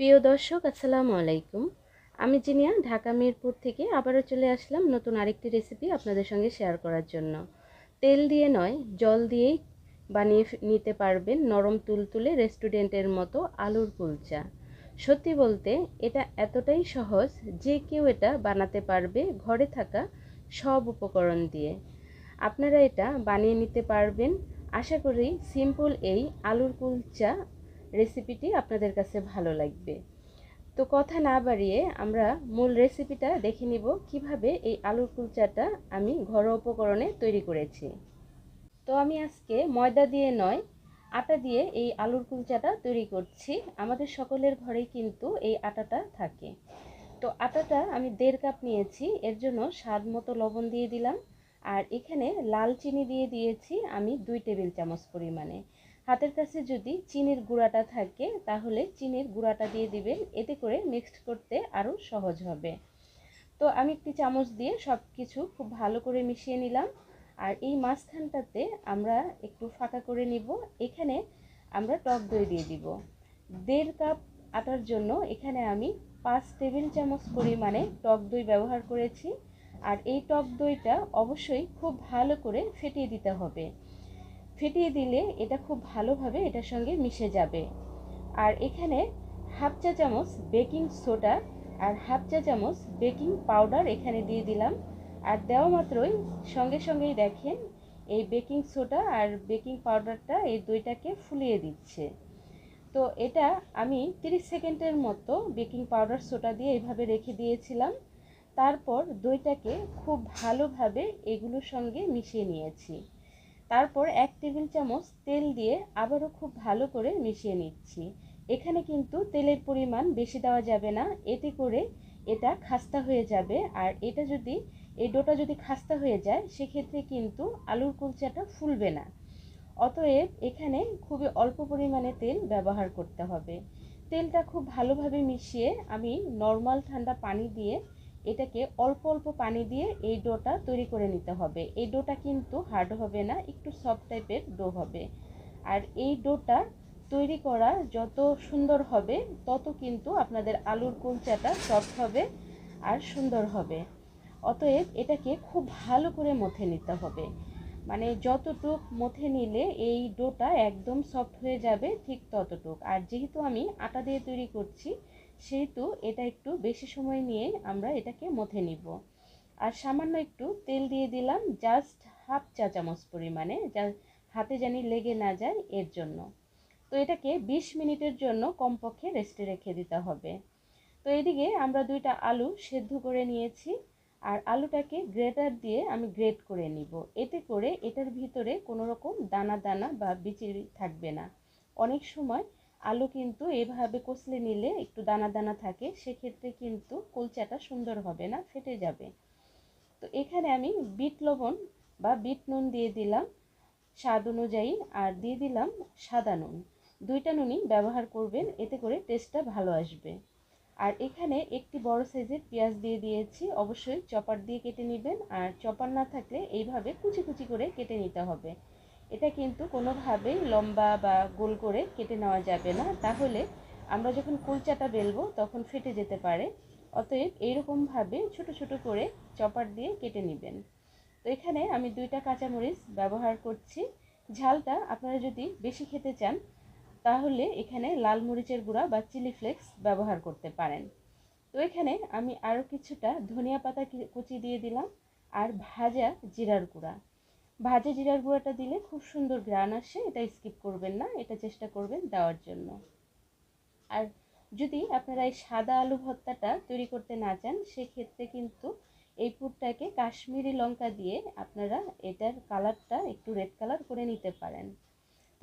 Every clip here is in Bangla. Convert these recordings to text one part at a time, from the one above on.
প্রিয় দর্শক, আসসালামু আলাইকুম। আমি জিনিয়া, ঢাকা মিরপুর থেকে আবারও চলে আসলাম নতুন আরেকটি রেসিপি আপনাদের সঙ্গে শেয়ার করার জন্য। তেল দিয়ে নয়, জল দিয়েই বানিয়ে নিতে পারবেন নরম তুলতুলে রেস্টুরেন্টের মতো আলুর কুলচা। সত্যি বলতে, এটা এতটাই সহজ যে কেউ এটা বানাতে পারবে ঘরে থাকা সব উপকরণ দিয়ে। আপনারা এটা বানিয়ে নিতে পারবেন। আশা করি সিম্পল এই আলুর কুলচা রেসিপিটি আপনাদের কাছে ভালো লাগবে। তো কথা না বাড়িয়ে আমরা মূল রেসিপিটা দেখে নিব কীভাবে এই আলুর কুলচাটা আমি ঘরোয়া উপকরণে তৈরি করেছি। তো আমি আজকে ময়দা দিয়ে নয়, আটা দিয়ে এই আলুর কুলচাটা তৈরি করছি। আমাদের সকলের ঘরেই কিন্তু এই আটাটা থাকে। তো আটাটা আমি দেড় কাপ নিয়েছি, এর জন্য স্বাদ মতো লবণ দিয়ে দিলাম। আর এখানে লাল চিনি দিয়ে দিয়েছি আমি দুই টেবিল চামচ পরিমাণে। হাতের কাছে যদি চিনির গুঁড়াটা থাকে, তাহলে চিনির গুঁড়াটা দিয়ে দিবেন। এতে করে মিক্সড করতে আরও সহজ হবে। তো আমি একটি চামচ দিয়ে সব কিছু খুব ভালো করে মিশিয়ে নিলাম। আর এই মাঝখানটাতে আমরা একটু ফাঁকা করে নিব। এখানে আমরা টক দই দিয়ে দিব। দেড় কাপ আটার জন্য এখানে আমি পাঁচ টেবিল চামচ পরিমাণে টক দই ব্যবহার করেছি। আর এই টক দইটা অবশ্যই খুব ভালো করে ফেটিয়ে দিতে হবে। ফেটিয়ে দিলে এটা খুব ভালোভাবে এটার সঙ্গে মিশে যাবে। আর এখানে হাফ চা চামচ বেকিং সোডা আর হাফ চা চামচ বেকিং পাউডার এখানে দিয়ে দিলাম। আর দেওয়া মাত্রই সঙ্গে সঙ্গেই দেখেন এই বেকিং সোডা আর বেকিং পাউডারটা এই দইটাকে ফুলিয়ে দিচ্ছে। তো এটা আমি 30 সেকেন্ডের মতো বেকিং পাউডার সোডা দিয়ে এইভাবে রেখে দিয়েছিলাম। তারপর দইটাকে খুব ভালোভাবে এগুলোর সঙ্গে মিশিয়ে নিয়েছি। তারপর এক টেবিল চামচ তেল দিয়ে আবারও খুব ভালো করে মিশিয়ে নিচ্ছি। এখানে কিন্তু তেলের পরিমাণ বেশি দেওয়া যাবে না, এতে করে এটা খাস্তা হয়ে যাবে। আর এটা যদি, এই ডোটা যদি খাস্তা হয়ে যায়, সেক্ষেত্রে কিন্তু আলুর কুলচাটা ফুলবে না। অতএব এখানে খুবই অল্প পরিমাণে তেল ব্যবহার করতে হবে। তেলটা খুব ভালোভাবে মিশিয়ে আমি নর্মাল ঠান্ডা পানি দিয়ে এটাকে অল্প অল্প পানি দিয়ে এই ডোটা তৈরি করে নিতে হবে। এই ডোটা কিন্তু হার্ড হবে না, একটু সফট টাইপের ডো হবে। আর এই ডোটা তৈরি করা যত সুন্দর হবে, তত কিন্তু আপনাদের আলুর কুলচাটা সফট হবে আর সুন্দর হবে। অতএব এটাকে খুব ভালো করে মথে নিতে হবে। মানে যতটুক মথে নিলে এই ডোটা একদম সফট হয়ে যাবে ঠিক ততটুক। আর যেহেতু আমি আটা দিয়ে তৈরি করছি সেহেতু এটা একটু বেশি সময় নিয়ে আমরা এটাকে মথে নিব। আর সামান্য একটু তেল দিয়ে দিলাম জাস্ট হাফ চা চামচ পরিমাণে যা হাতে জানি লেগে না যায় এর জন্য। তো এটাকে 20 মিনিটের জন্য কমপক্ষে রেস্টে রেখে দিতে হবে। তো এদিকে আমরা দুইটা আলু সেদ্ধ করে নিয়েছি আর আলুটাকে গ্রেটার দিয়ে আমি গ্রেট করে নিব। এতে করে এটার ভিতরে কোনো রকম দানা দানা বা বিচি থাকবে না। অনেক সময় আলু কিন্তু এভাবে কষলে নিলে একটু দানা দানা থাকে, সেক্ষেত্রে কিন্তু কুলচাটা সুন্দর হবে না, ফেটে যাবে। তো এখানে আমি বিট লবণ বা বিট নুন দিয়ে দিলাম স্বাদ অনুযায়ী, আর দিয়ে দিলাম সাদা নুন। দুইটা নুনই ব্যবহার করবেন, এতে করে টেস্টটা ভালো আসবে। আর এখানে একটি বড় সাইজের পেঁয়াজ দিয়ে দিয়েছি, অবশ্যই চপার দিয়ে কেটে নেবেন, আর চপার না থাকলে এইভাবে কুচি কুচি করে কেটে নিতে হবে। এটা কিন্তু কোনোভাবেই লম্বা বা গোল করে কেটে নেওয়া যাবে না। তাহলে আমরা যখন কুলচাটা বেলবো, তখন ফেটে যেতে পারে। অতএব এইরকমভাবে ছোট ছোট করে চপার দিয়ে কেটে নেবেন। তো এখানে আমি দুইটা কাঁচামরিচ ব্যবহার করছি। ঝালটা আপনারা যদি বেশি খেতে চান, তাহলে এখানে লাল মরিচের গুঁড়া বা চিলি ফ্লেক্স ব্যবহার করতে পারেন। তো এখানে আমি আরও কিছুটা ধনিয়া পাতা কুচি দিয়ে দিলাম, আর ভাজা জিরার গুঁড়া। ভাজা জিরার গুঁড়াটা দিলে খুব সুন্দর গ্রান আসে, এটা স্কিপ করবেন না, এটা চেষ্টা করবেন দেওয়ার জন্য। আর যদি আপনারা এই সাদা আলু ভর্তাটা তৈরি করতে না চান, সেক্ষেত্রে কিন্তু এই পুরটাকে কাশ্মীরি লঙ্কা দিয়ে আপনারা এটার কালারটা একটু রেড কালার করে নিতে পারেন।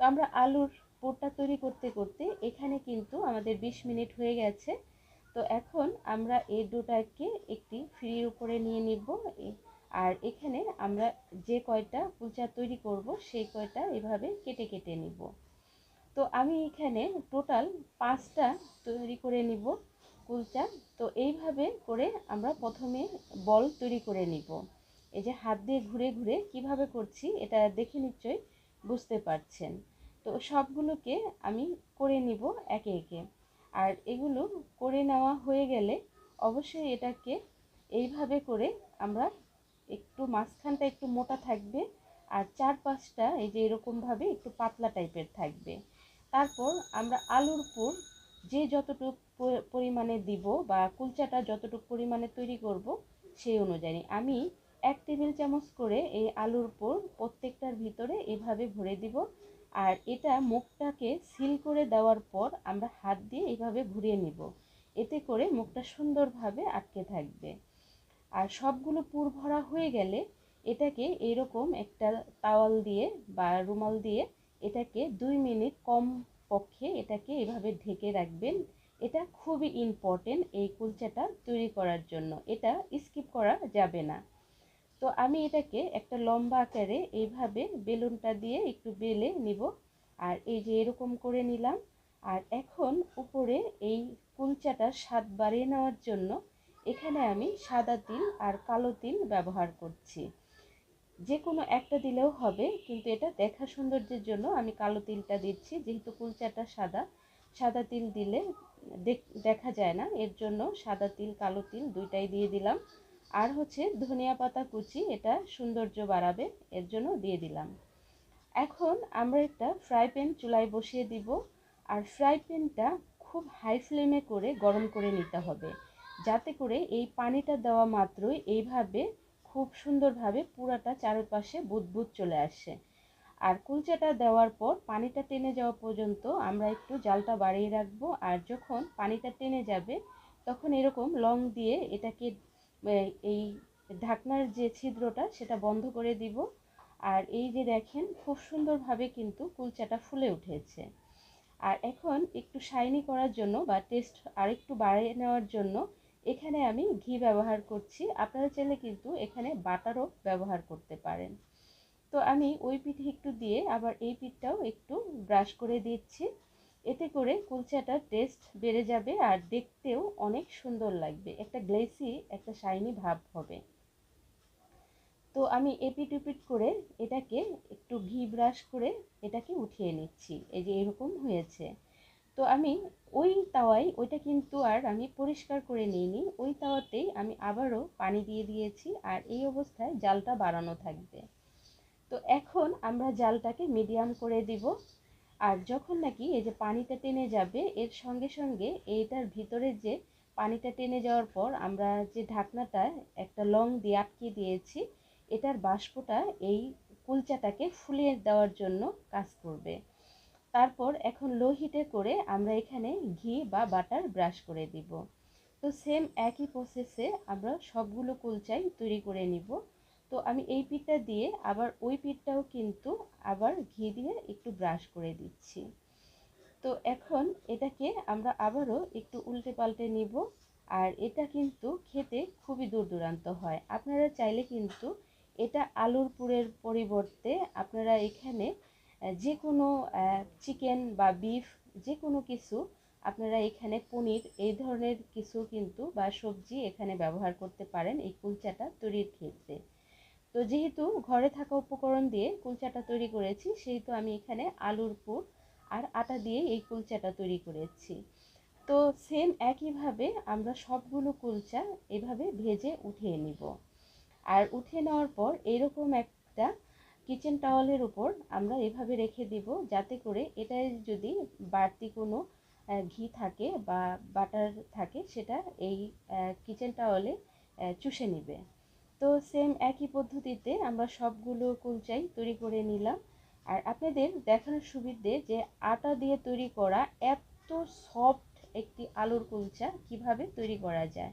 তো আমরা আলুর পুরটা তৈরি করতে করতে এখানে কিন্তু আমাদের ২০ মিনিট হয়ে গেছে। তো এখন আমরা এই ডোটাকে একটি ফ্রির উপরে নিয়ে নিব। আর এখানে আমরা যে কয়টা কুলচা তৈরি করব, সেই কয়টা এভাবে কেটে কেটে নিব। তো আমি এখানে টোটাল পাঁচটা তৈরি করে নিব কুলচা। তো এইভাবে করে আমরা প্রথমে বল তৈরি করে নিব। এই যে হাত দিয়ে ঘুরে ঘুরে কীভাবে করছি, এটা দেখে নিশ্চয়ই বুঝতে পারছেন। তো সবগুলোকে আমি করে নিব একে একে। আর এগুলো করে নেওয়া হয়ে গেলে অবশ্যই এটাকে এইভাবে করে আমরা একটু মাঝখানটা একটু মোটা থাকবে আর চার পাঁচটা এই যে এরকমভাবে একটু পাতলা টাইপের থাকবে। তারপর আমরা আলুর পুর যে যতটুক পরিমাণে দিব বা কুলচাটা যতটুকু পরিমাণে তৈরি করব সেই অনুযায়ী। আমি এক টেবিল চামচ করে এই আলুর পুর প্রত্যেকটার ভিতরে এভাবে ভরে দিব আর এটা মুখটাকে সিল করে দেওয়ার পর আমরা হাত দিয়ে এইভাবে ঘুরিয়ে নিব। এতে করে মুখটা সুন্দরভাবে আটকে থাকবে। আর সবগুলো পুর ভরা হয়ে গেলে এটাকে এরকম একটা তাওয়াল দিয়ে বা রুমাল দিয়ে এটাকে দুই মিনিট কম পক্ষে এটাকে এভাবে ঢেকে রাখবেন। এটা খুবই ইম্পর্টেন্ট এই কুলচাটা তৈরি করার জন্য। এটা স্কিপ করা যাবে না। তো আমি এটাকে একটা লম্বা আকারে এইভাবে বেলুনটা দিয়ে একটু বেলে নিব। আর এই যে এরকম করে নিলাম। আর এখন উপরে এই কুলচাটার স্বাদ বাড়িয়ে নেওয়ার জন্য এখানে আমি সাদা তিল আর কালো তিল ব্যবহার করছি। যে কোনো একটা দিলেও হবে, কিন্তু এটা দেখা সৌন্দর্যের জন্য আমি কালো তিলটা দিচ্ছি, যেহেতু কুলচাটা সাদা। সাদা তিল দিলে দেখা যায় না, এর জন্য সাদা তিল, কালো তিল দুইটাই দিয়ে দিলাম। আর হচ্ছে ধনিয়া পাতা কুচি, এটা সৌন্দর্য বাড়াবে, এর জন্য দিয়ে দিলাম। এখন আমরা একটা ফ্রাই প্যান চুলায় বসিয়ে দিব। আর ফ্রাই প্যানটা খুব হাই ফ্লেমে করে গরম করে নিতে হবে। যাতে করে এই পানিটা দেওয়া মাত্রই এইভাবে খুব সুন্দরভাবে পুরাটা চারপাশে বুদবুদ চলে আসে। আর কুলচাটা দেওয়ার পর পানিটা টেনে যাওয়া পর্যন্ত আমরা একটু জালটা বাড়িয়ে রাখব আর যখন পানিটা টেনে যাবে তখন এরকম লং দিয়ে এটাকে এই ঢাকনার যে ছিদ্রটা সেটা বন্ধ করে দিব। আর এই যে দেখেন খুব সুন্দরভাবে কিন্তু কুলচাটা ফুলে উঠেছে। আর এখন একটু শাইনি করার জন্য বা টেস্ট আরেকটু বাড়িয়ে নেওয়ার জন্য এখানে আমি ঘি ব্যবহার করছি। আপনারা চাইলে কিন্তু এখানে বাটারও ব্যবহার করতে পারেন। তো আমি ওই পিঠে একটু দিয়ে আবার এই পিঠটাও একটু ব্রাশ করে দিচ্ছি। এতে করে কুলচাটার টেস্ট বেড়ে যাবে আর দেখতেও অনেক সুন্দর লাগবে। একটা গ্লেসি একটা শাইনি ভাব হবে। তো আমি এপিট উপিট করে এটাকে একটু ঘি ব্রাশ করে এটাকে উঠিয়ে নিচ্ছি। এই যে এরকম হয়েছে। তো আমি ওই তাওয়াই ওইটা কিন্তু আর আমি পরিষ্কার করে নিইনি। ওই তাওয়াতেই আমি আবারও পানি দিয়ে দিয়েছি আর এই অবস্থায় জালটা বাড়ানো থাকবে। তো এখন আমরা জালটাকে মিডিয়াম করে দিব আর যখন নাকি এই যে পানিটা টেনে যাবে, এর সঙ্গে সঙ্গে এইটার ভিতরে যে পানিটা টেনে যাওয়ার পর আমরা যে ঢাকনাটা একটা লং দিয়ে আটকে দিয়েছি, এটার বাষ্পটা এই কুলচাটাকে ফুলিয়ে দেওয়ার জন্য কাজ করবে। তারপর এখন লো হিটে করে আমরা এখানে ঘি বা বাটার ব্রাশ করে দিব। তো সেম একই প্রসেসে আমরা সবগুলো কুলচাই তৈরি করে নিব। তো আমি এই পিঠটা দিয়ে আবার ওই পিঠটাও কিন্তু আবার ঘি দিয়ে একটু ব্রাশ করে দিচ্ছি। তো এখন এটাকে আমরা আবারও একটু উল্টে পাল্টে নিব আর এটা কিন্তু খেতে খুবই দূর দূরান্ত হয়। আপনারা চাইলে কিন্তু এটা আলুর পুরের পরিবর্তে আপনারা এখানে যে কোনো চিকেন বা বিফ যে কোনো কিছু আপনারা এখানে পনির, এই ধরনের কিছু কিন্তু বা সবজি এখানে ব্যবহার করতে পারেন এই কুলচাটা তৈরির ক্ষেত্রে। তো যেহেতু ঘরে থাকা উপকরণ দিয়ে কুলচাটা তৈরি করেছি, সেহেতু আমি এখানে আলুর পুর আর আটা দিয়ে এই কুলচাটা তৈরি করেছি। তো সেম একইভাবে আমরা সবগুলো কুলচা এভাবে ভেজে উঠিয়ে নিব। আর উঠিয়ে নেওয়ার পর এরকম একটা কিচেন টাওয়ালের উপর আমরা এভাবে রেখে দিব, যাতে করে এটায় যদি বাড়তি কোনো ঘি থাকে বা বাটার থাকে, সেটা এই কিচেন টাওয়ালে চুষে নেবে। তো সেম একই পদ্ধতিতে আমরা সবগুলো কুলচাই তৈরি করে নিলাম। আর আপনাদের দেখানোর সুবিধে যে আটা দিয়ে তৈরি করা এত সফট একটি আলুর কুলচা কীভাবে তৈরি করা যায়।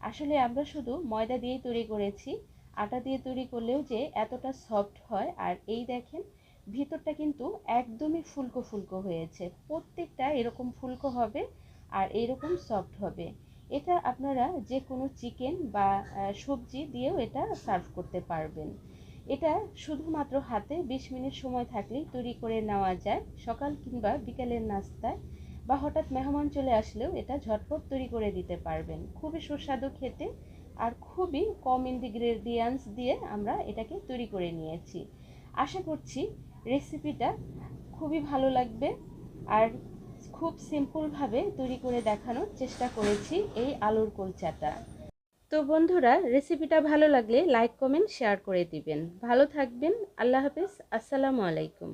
আসলে আমরা শুধু ময়দা দিয়েই তৈরি করেছি আটা দিয়ে তৈরি করলেও যে এতটা সফট হয়। আর এই দেখেন, ভিতরটা কিন্তু একদমই ফুলকো ফুলকো হয়েছে। প্রত্যেকটা এরকম ফুলকো হবে আর এরকম সফট হবে। এটা আপনারা যে কোনো চিকেন বা সবজি দিয়েও এটা সার্ভ করতে পারবেন। এটা শুধুমাত্র হাতে বিশ মিনিট সময় থাকলেই তৈরি করে নেওয়া যায়। সকাল কিংবা বিকালের নাস্তায় বা হঠাৎ মেহমান চলে আসলেও এটা ঝটপট তৈরি করে দিতে পারবেন। খুবই সুস্বাদু খেতে। আর খুবই কম ইনগ্রেডিয়েন্টস দিয়ে আমরা এটাকে তৈরি করে নিয়েছি। আশা করছি রেসিপিটা খুবই ভালো লাগবে আর খুব সিম্পলভাবে তৈরি করে দেখানোর চেষ্টা করেছি এই আলুর কুলচাটা। তো বন্ধুরা রেসিপিটা ভালো লাগলে লাইক কমেন্ট শেয়ার করে দিবেন। ভালো থাকবেন, আল্লাহ হাফিজ, আসসালামু আলাইকুম।